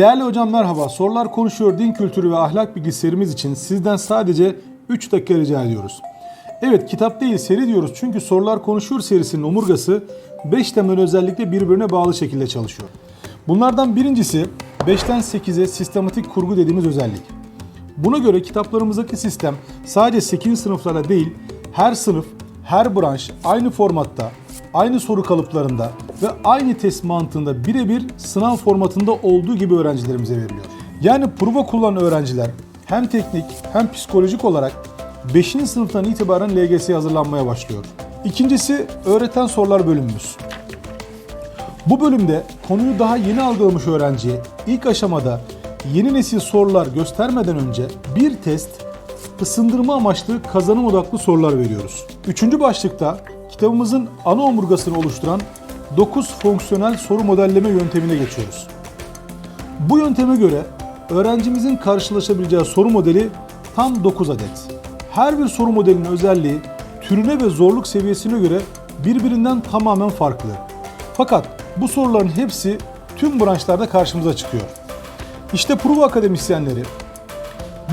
Değerli hocam merhaba. Sorular konuşuyor din kültürü ve ahlak bilgi serimiz için sizden sadece 3 dakika rica ediyoruz. Evet kitap değil seri diyoruz çünkü Sorular Konuşuyor serisinin omurgası 5 temel özellikle birbirine bağlı şekilde çalışıyor. Bunlardan birincisi 5'ten 8'e sistematik kurgu dediğimiz özellik. Buna göre kitaplarımızdaki sistem sadece 8. sınıflara değil her sınıf, her branş aynı formatta, aynı soru kalıplarında ve aynı test mantığında birebir sınav formatında olduğu gibi öğrencilerimize veriliyor. Yani prova kullanan öğrenciler hem teknik hem psikolojik olarak 5. sınıftan itibaren LGS'ye hazırlanmaya başlıyor. İkincisi öğreten sorular bölümümüz. Bu bölümde konuyu daha yeni algılamış öğrenciye ilk aşamada yeni nesil sorular göstermeden önce bir test, ısındırma amaçlı kazanım odaklı sorular veriyoruz. Üçüncü başlıkta kitabımızın ana omurgasını oluşturan 9 fonksiyonel soru modelleme yöntemine geçiyoruz. Bu yönteme göre öğrencimizin karşılaşabileceği soru modeli tam 9 adet. Her bir soru modelinin özelliği türüne ve zorluk seviyesine göre birbirinden tamamen farklı. Fakat bu soruların hepsi tüm branşlarda karşımıza çıkıyor. İşte Prova akademisyenleri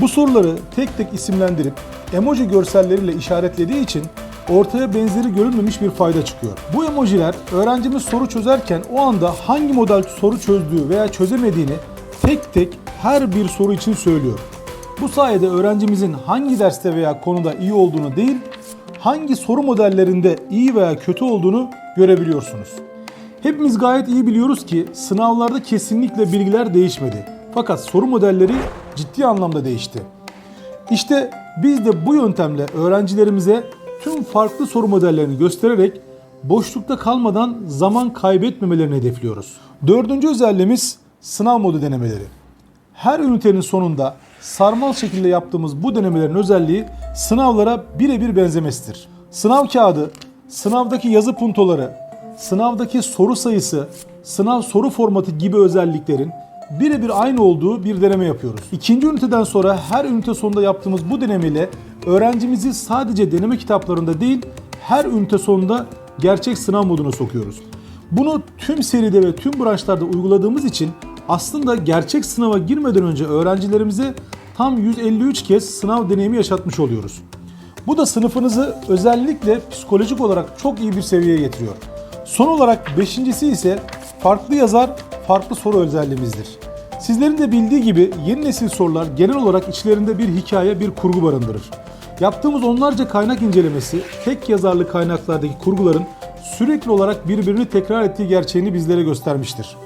bu soruları tek tek isimlendirip emoji görselleriyle işaretlediği için ortaya benzeri görülmemiş bir fayda çıkıyor. Bu emojiler öğrencimiz soru çözerken o anda hangi model soru çözdüğü veya çözemediğini tek tek her bir soru için söylüyor. Bu sayede öğrencimizin hangi derste veya konuda iyi olduğunu değil, hangi soru modellerinde iyi veya kötü olduğunu görebiliyorsunuz. Hepimiz gayet iyi biliyoruz ki sınavlarda kesinlikle bilgiler değişmedi. Fakat soru modelleri ciddi anlamda değişti. İşte biz de bu yöntemle öğrencilerimize tüm farklı soru modellerini göstererek boşlukta kalmadan zaman kaybetmemelerini hedefliyoruz. Dördüncü özelliğimiz sınav modu denemeleri. Her ünitenin sonunda sarmal şekilde yaptığımız bu denemelerin özelliği sınavlara birebir benzemesidir. Sınav kağıdı, sınavdaki yazı puntoları, sınavdaki soru sayısı, sınav soru formatı gibi özelliklerin birebir aynı olduğu bir deneme yapıyoruz. İkinci üniteden sonra her ünite sonunda yaptığımız bu denemeyle öğrencimizi sadece deneme kitaplarında değil her ünite sonunda gerçek sınav moduna sokuyoruz. Bunu tüm seride ve tüm branşlarda uyguladığımız için aslında gerçek sınava girmeden önce öğrencilerimize tam 153 kez sınav deneyimi yaşatmış oluyoruz. Bu da sınıfınızı özellikle psikolojik olarak çok iyi bir seviyeye getiriyor. Son olarak beşincisi ise farklı yazar, farklı soru özelliğimizdir. Sizlerin de bildiği gibi yeni nesil sorular genel olarak içlerinde bir hikaye, bir kurgu barındırır. Yaptığımız onlarca kaynak incelemesi, tek yazarlı kaynaklardaki kurguların sürekli olarak birbirini tekrar ettiği gerçeğini bizlere göstermiştir.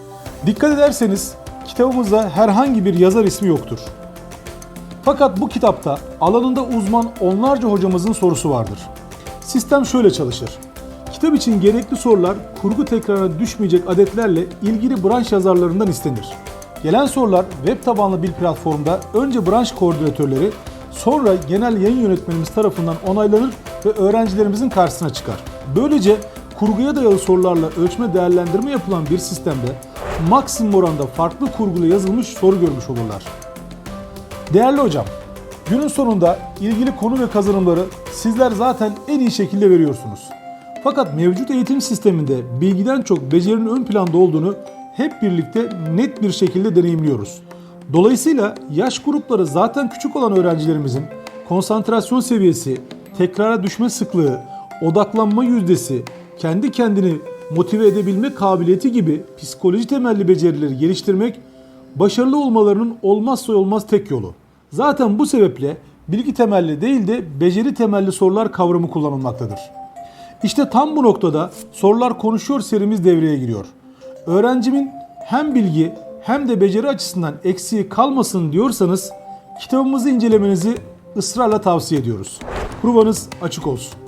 Dikkat ederseniz kitabımızda herhangi bir yazar ismi yoktur. Fakat bu kitapta alanında uzman onlarca hocamızın sorusu vardır. Sistem şöyle çalışır. Kitap için gerekli sorular kurgu tekrarına düşmeyecek adetlerle ilgili branş yazarlarından istenir. Gelen sorular web tabanlı bir platformda önce branş koordinatörleri sonra genel yayın yönetmenimiz tarafından onaylanır ve öğrencilerimizin karşısına çıkar. Böylece kurguya dayalı sorularla ölçme değerlendirme yapılan bir sistemde maksimum oranda farklı kurgulu yazılmış soru görmüş olurlar. Değerli hocam, günün sonunda ilgili konu ve kazanımları sizler zaten en iyi şekilde veriyorsunuz. Fakat mevcut eğitim sisteminde bilgiden çok becerinin ön planda olduğunu hep birlikte net bir şekilde deneyimliyoruz. Dolayısıyla yaş grupları zaten küçük olan öğrencilerimizin konsantrasyon seviyesi, tekrara düşme sıklığı, odaklanma yüzdesi, kendi kendini motive edebilme kabiliyeti gibi psikoloji temelli becerileri geliştirmek başarılı olmalarının olmazsa olmaz tek yolu. Zaten bu sebeple bilgi temelli değil de beceri temelli sorular kavramı kullanılmaktadır. İşte tam bu noktada sorular konuşuyor serimiz devreye giriyor. Öğrencimin hem bilgi hem de beceri açısından eksiği kalmasın diyorsanız kitabımızı incelemenizi ısrarla tavsiye ediyoruz. Provanız açık olsun.